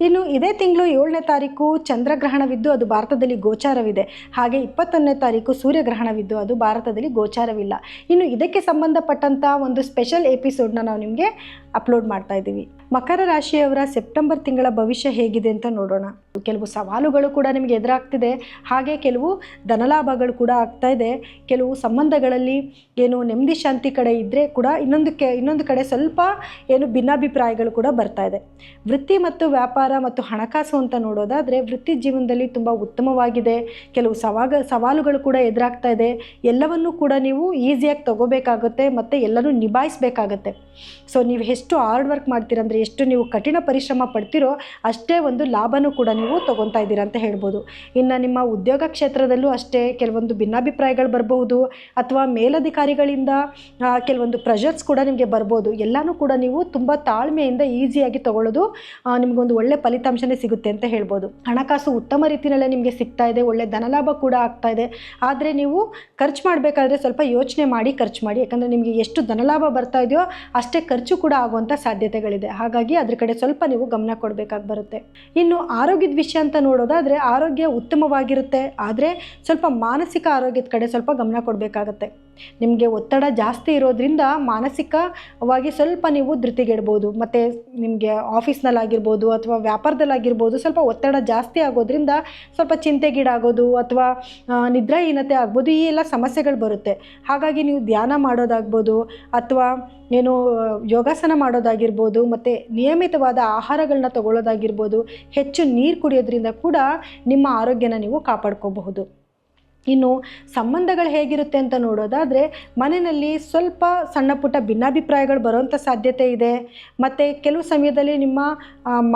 ಇನ್ನು ಇದೇ ತಿಂಗಳು ಏಳನೇ ತಾರೀಕು ಚಂದ್ರಗ್ರಹಣವಿದ್ದು ಅದು ಭಾರತದಲ್ಲಿ ಗೋಚಾರವಿದೆ. ಹಾಗೆ ಇಪ್ಪತ್ತೊಂದನೇ ತಾರೀಕು ಸೂರ್ಯಗ್ರಹಣವಿದ್ದು ಅದು ಭಾರತದಲ್ಲಿ ಗೋಚಾರವಿಲ್ಲ. ಇನ್ನು ಇದಕ್ಕೆ ಸಂಬಂಧಪಟ್ಟಂಥ ಒಂದು ಸ್ಪೆಷಲ್ ಎಪಿಸೋಡ್ನ ನಾವು ನಿಮಗೆ ಅಪ್ಲೋಡ್ ಮಾಡ್ತಾ ಇದ್ದೀವಿ. ಮಕರ ರಾಶಿಯವರ ಸೆಪ್ಟೆಂಬರ್ ತಿಂಗಳ ಭವಿಷ್ಯ ಹೇಗಿದೆ ಅಂತ ನೋಡೋಣ. ಕೆಲವು ಸವಾಲುಗಳು ಕೂಡ ನಿಮಗೆ ಎದುರಾಗ್ತಿದೆ. ಹಾಗೆ ಕೆಲವು ಧನಲಾಭಗಳು ಕೂಡ ಆಗ್ತಾ ಇದೆ. ಕೆಲವು ಸಂಬಂಧಗಳಲ್ಲಿ ಏನು ನೆಮ್ಮದಿ ಶಾಂತಿ ಕಡೆ ಇದ್ದರೆ ಕೂಡ ಇನ್ನೊಂದು ಕೆ ಇನ್ನೊಂದು ಕಡೆ ಸ್ವಲ್ಪ ಏನು ಭಿನ್ನಾಭಿಪ್ರಾಯಗಳು ಕೂಡ ಬರ್ತಾ ಇದೆ. ವೃತ್ತಿ ಮತ್ತು ವ್ಯಾಪಾರ ಮತ್ತು ಹಣಕಾಸು ಅಂತ ನೋಡೋದಾದರೆ ವೃತ್ತಿ ಜೀವನದಲ್ಲಿ ತುಂಬ ಉತ್ತಮವಾಗಿದೆ. ಕೆಲವು ಸವಾಗ, ಸವಾಲುಗಳು ಕೂಡ ಎದುರಾಗ್ತಾ ಇದೆ. ಎಲ್ಲವನ್ನೂ ಕೂಡ ನೀವು ಈಸಿಯಾಗಿ ತಗೋಬೇಕಾಗುತ್ತೆ ಮತ್ತು ಎಲ್ಲನೂ ನಿಭಾಯಿಸಬೇಕಾಗತ್ತೆ. ಸೊ ನೀವು ಎಷ್ಟು ಹಾರ್ಡ್ ವರ್ಕ್ ಮಾಡ್ತೀರಂದರೆ ಎಷ್ಟು ನೀವು ಕಠಿಣ ಪರಿಶ್ರಮ ಪಡ್ತೀರೋ ಅಷ್ಟೇ ಒಂದು ಲಾಭನೂ ಕೂಡ ನೀವು ತೊಗೊತಾ ಇದ್ದೀರಾ ಅಂತ ಹೇಳ್ಬೋದು. ಇನ್ನು ನಿಮ್ಮ ಉದ್ಯೋಗ ಕ್ಷೇತ್ರದಲ್ಲೂ ಅಷ್ಟೇ ಕೆಲವೊಂದು ಭಿನ್ನಾಭಿಪ್ರಾಯಗಳು ಬರಬಹುದು ಅಥವಾ ಮೇಲಧಿಕಾರಿಗಳಿಂದ ಕೆಲವೊಂದು ಪ್ರೆಷರ್ಸ್ ಕೂಡ ನಿಮಗೆ ಬರ್ಬೋದು. ಎಲ್ಲನೂ ಕೂಡ ನೀವು ತುಂಬ ತಾಳ್ಮೆಯಿಂದ ಈಸಿಯಾಗಿ ತಗೊಳ್ಳೋದು ನಿಮಗೊಂದು ಒಳ್ಳೆ ಫಲಿತಾಂಶನೇ ಸಿಗುತ್ತೆ ಅಂತ ಹೇಳ್ಬೋದು. ಹಣಕಾಸು ಉತ್ತಮ ರೀತಿಯಲ್ಲೇ ನಿಮಗೆ ಸಿಗ್ತಾ ಇದೆ, ಒಳ್ಳೆ ಧನಲಾಭ ಕೂಡ ಆಗ್ತಾ ಇದೆ. ಆದರೆ ನೀವು ಖರ್ಚು ಮಾಡಬೇಕಾದ್ರೆ ಸ್ವಲ್ಪ ಯೋಚನೆ ಮಾಡಿ, ಖರ್ಚು ಮಾಡಿ. ಯಾಕಂದರೆ ನಿಮಗೆ ಎಷ್ಟು ಧನಲಾಭ ಬರ್ತಾ ಇದೆಯೋ ಅಷ್ಟೇ ಖರ್ಚು ಕೂಡ ಆಗುವಂಥ ಸಾಧ್ಯತೆಗಳಿದೆ. ಹಾಗಾಗಿ ಅದ್ರ ಕಡೆ ಸ್ವಲ್ಪ ನೀವು ಗಮನ ಕೊಡಬೇಕಾಗಿ ಬರುತ್ತೆ. ಇನ್ನು ಆರೋಗ್ಯದ ವಿಷಯ ಅಂತ ನೋಡೋದಾದರೆ ಆರೋಗ್ಯ ಉತ್ತಮವಾಗಿರುತ್ತೆ. ಆದರೆ ಸ್ವಲ್ಪ ಮಾನಸಿಕ ಆರೋಗ್ಯದ ಕಡೆ ಸ್ವಲ್ಪ ಗಮನ ಕೊಡಬೇಕಾಗತ್ತೆ. ನಿಮಗೆ ಒತ್ತಡ ಜಾಸ್ತಿ ಇರೋದ್ರಿಂದ ಮಾನಸಿಕವಾಗಿ ಸ್ವಲ್ಪ ನೀವು ಧೃತಿಗೆಡ್ಬೋದು. ಮತ್ತು ನಿಮಗೆ ಆಫೀಸ್ನಲ್ಲಾಗಿರ್ಬೋದು ಅಥವಾ ವ್ಯಾಪಾರದಲ್ಲಾಗಿರ್ಬೋದು ಸ್ವಲ್ಪ ಒತ್ತಡ ಜಾಸ್ತಿ ಆಗೋದ್ರಿಂದ ಸ್ವಲ್ಪ ಚಿಂತೆಗೀಡಾಗೋದು ಅಥವಾ ನಿದ್ರಾಹೀನತೆ ಆಗ್ಬೋದು, ಈ ಎಲ್ಲ ಸಮಸ್ಯೆಗಳು ಬರುತ್ತೆ. ಹಾಗಾಗಿ ನೀವು ಧ್ಯಾನ ಮಾಡೋದಾಗ್ಬೋದು ಅಥವಾ ಏನು, ಯೋಗಾಸನ ಮಾಡೋದಾಗಿರ್ಬೋದು ಮತ್ತು ನಿಯಮಿತವಾದ ಆಹಾರಗಳನ್ನ ತಗೊಳ್ಳೋದಾಗಿರ್ಬೋದು, ಹೆಚ್ಚು ನೀರು ಕುಡಿಯೋದ್ರಿಂದ ಕೂಡ ನಿಮ್ಮ ಆರೋಗ್ಯನ ನೀವು ಕಾಪಾಡ್ಕೋಬಹುದು. ಇನ್ನು ಸಂಬಂಧಗಳು ಹೇಗಿರುತ್ತೆ ಅಂತ ನೋಡೋದಾದರೆ ಮನೆಯಲ್ಲಿ ಸ್ವಲ್ಪ ಸಣ್ಣ ಪುಟ್ಟ ಭಿನ್ನಾಭಿಪ್ರಾಯಗಳು ಬರೋವಂಥ ಸಾಧ್ಯತೆ ಇದೆ. ಮತ್ತು ಕೆಲವು ಸಮಯದಲ್ಲಿ ನಿಮ್ಮ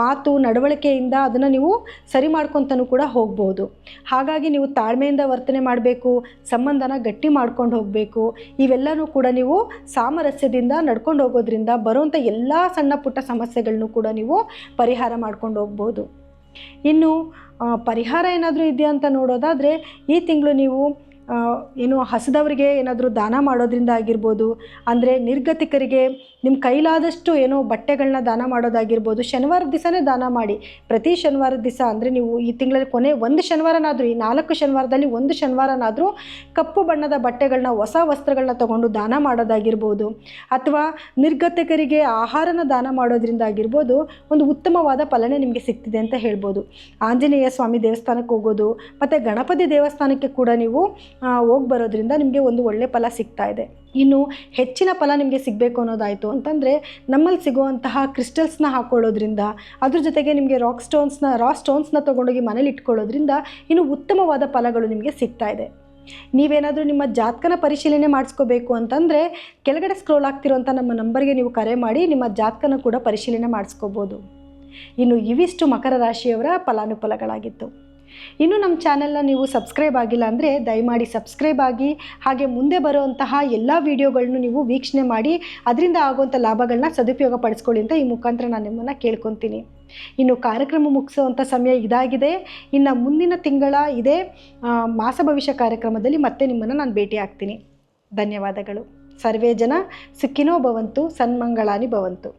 ಮಾತು ನಡವಳಿಕೆಯಿಂದ ಅದನ್ನು ನೀವು ಸರಿ ಮಾಡ್ಕೊತನೂ ಕೂಡ ಹೋಗ್ಬೋದು. ಹಾಗಾಗಿ ನೀವು ತಾಳ್ಮೆಯಿಂದ ವರ್ತನೆ ಮಾಡಬೇಕು, ಸಂಬಂಧನ ಗಟ್ಟಿ ಮಾಡ್ಕೊಂಡು ಹೋಗಬೇಕು. ಇವೆಲ್ಲನೂ ಕೂಡ ನೀವು ಸಾಮರಸ್ಯದಿಂದ ನಡ್ಕೊಂಡು ಹೋಗೋದ್ರಿಂದ ಬರುವಂಥ ಎಲ್ಲ ಸಣ್ಣ ಪುಟ್ಟ ಸಮಸ್ಯೆಗಳನ್ನೂ ಕೂಡ ನೀವು ಪರಿಹಾರ ಮಾಡ್ಕೊಂಡು ಹೋಗ್ಬೋದು. ಇನ್ನು ಪರಿಹಾರ ಏನಾದರೂ ಇದೆಯಾ ಅಂತ ನೋಡೋದಾದರೆ ಈ ತಿಂಗಳು ನೀವು ಏನು ಹಸಿದವರಿಗೆ ಏನಾದರೂ ದಾನ ಮಾಡೋದ್ರಿಂದ ಆಗಿರ್ಬೋದು, ಅಂದರೆ ನಿರ್ಗತಿಕರಿಗೆ ನಿಮ್ಮ ಕೈಲಾದಷ್ಟು ಏನೋ ಬಟ್ಟೆಗಳನ್ನ ದಾನ ಮಾಡೋದಾಗಿರ್ಬೋದು, ಶನಿವಾರದ ದಿವಸನೇ ದಾನ ಮಾಡಿ. ಪ್ರತಿ ಶನಿವಾರದ ದಿವಸ ಅಂದರೆ ನೀವು ಈ ತಿಂಗಳಲ್ಲಿ ಕೊನೆ ಒಂದು ಶನಿವಾರನಾದರೂ, ಈ ನಾಲ್ಕು ಶನಿವಾರದಲ್ಲಿ ಒಂದು ಶನಿವಾರನಾದರೂ ಕಪ್ಪು ಬಣ್ಣದ ಬಟ್ಟೆಗಳನ್ನ ಹೊಸ ವಸ್ತ್ರಗಳನ್ನ ತಗೊಂಡು ದಾನ ಮಾಡೋದಾಗಿರ್ಬೋದು, ಅಥವಾ ನಿರ್ಗತಿಕರಿಗೆ ಆಹಾರನ ದಾನ ಮಾಡೋದ್ರಿಂದ ಆಗಿರ್ಬೋದು, ಒಂದು ಉತ್ತಮವಾದ ಫಲನೆ ನಿಮಗೆ ಸಿಗ್ತಿದೆ ಅಂತ ಹೇಳ್ಬೋದು. ಆಂಜನೇಯ ಸ್ವಾಮಿ ದೇವಸ್ಥಾನಕ್ಕೆ ಹೋಗೋದು, ಮತ್ತು ಗಣಪತಿ ದೇವಸ್ಥಾನಕ್ಕೆ ಕೂಡ ನೀವು ಹೋಗಿ ಬರೋದ್ರಿಂದ ನಿಮಗೆ ಒಂದು ಒಳ್ಳೆ ಫಲ ಸಿಗ್ತಾ ಇದೆ. ಇನ್ನು ಹೆಚ್ಚಿನ ಫಲ ನಿಮಗೆ ಸಿಗಬೇಕು ಅನ್ನೋದಾಯಿತು. ಅಂತಂದರೆ ನಮ್ಮಲ್ಲಿ ಸಿಗುವಂತಹ ಕ್ರಿಸ್ಟಲ್ಸ್ನ ಹಾಕೊಳ್ಳೋದ್ರಿಂದ, ಅದ್ರ ಜೊತೆಗೆ ನಿಮಗೆ ರಾಕ್ ಸ್ಟೋನ್ಸ್ನ ರಾ ಸ್ಟೋನ್ಸ್ನ ತೊಗೊಂಡೋಗಿ ಮನೇಲಿ ಇಟ್ಕೊಳ್ಳೋದ್ರಿಂದ ಇನ್ನು ಉತ್ತಮವಾದ ಫಲಗಳು ನಿಮಗೆ ಸಿಗ್ತಾ ಇದೆ. ನೀವೇನಾದರೂ ನಿಮ್ಮ ಜಾತಕನ ಪರಿಶೀಲನೆ ಮಾಡಿಸ್ಕೋಬೇಕು ಅಂತಂದರೆ ಕೆಳಗಡೆ ಸ್ಕ್ರೋಲ್ ಆಗ್ತಿರೋಂಥ ನಮ್ಮ ನಂಬರ್ಗೆ ನೀವು ಕರೆ ಮಾಡಿ ನಿಮ್ಮ ಜಾತಕನ ಕೂಡ ಪರಿಶೀಲನೆ ಮಾಡಿಸ್ಕೋಬೋದು. ಇನ್ನು ಇವಿಷ್ಟು ಮಕರ ರಾಶಿಯವರ ಫಲಾನುಫಲಗಳಾಗಿತ್ತು. ಇನ್ನು ನಮ್ಮ ಚಾನೆಲ್ನ ನೀವು ಸಬ್ಸ್ಕ್ರೈಬ್ ಆಗಿಲ್ಲ ಅಂದರೆ ದಯಮಾಡಿ ಸಬ್ಸ್ಕ್ರೈಬ್ ಆಗಿ, ಹಾಗೆ ಮುಂದೆ ಬರುವಂತಹ ಎಲ್ಲ ವಿಡಿಯೋಗಳನ್ನು ನೀವು ವೀಕ್ಷಣೆ ಮಾಡಿ, ಅದರಿಂದ ಆಗುವಂಥ ಲಾಭಗಳನ್ನ ಸದುಪಯೋಗ ಪಡಿಸ್ಕೊಳ್ಳಿ ಅಂತ ಈ ಮುಖಾಂತರ ನಾನು ನಿಮ್ಮನ್ನು ಕೇಳ್ಕೊತೀನಿ. ಇನ್ನು ಕಾರ್ಯಕ್ರಮ ಮುಗಿಸುವಂಥ ಸಮಯ ಇದಾಗಿದೆ. ಇನ್ನು ಮುಂದಿನ ತಿಂಗಳ ಇದೇ ಮಾಸ ಭವಿಷ್ಯ ಕಾರ್ಯಕ್ರಮದಲ್ಲಿ ಮತ್ತೆ ನಿಮ್ಮನ್ನು ನಾನು ಭೇಟಿ ಆಗ್ತೀನಿ. ಧನ್ಯವಾದಗಳು. ಸರ್ವೇ ಜನ ಸಿಕ್ಕಿನೋ ಭವಂತು, ಸನ್ಮಂಗಳಾನಿ ಭವಂತು.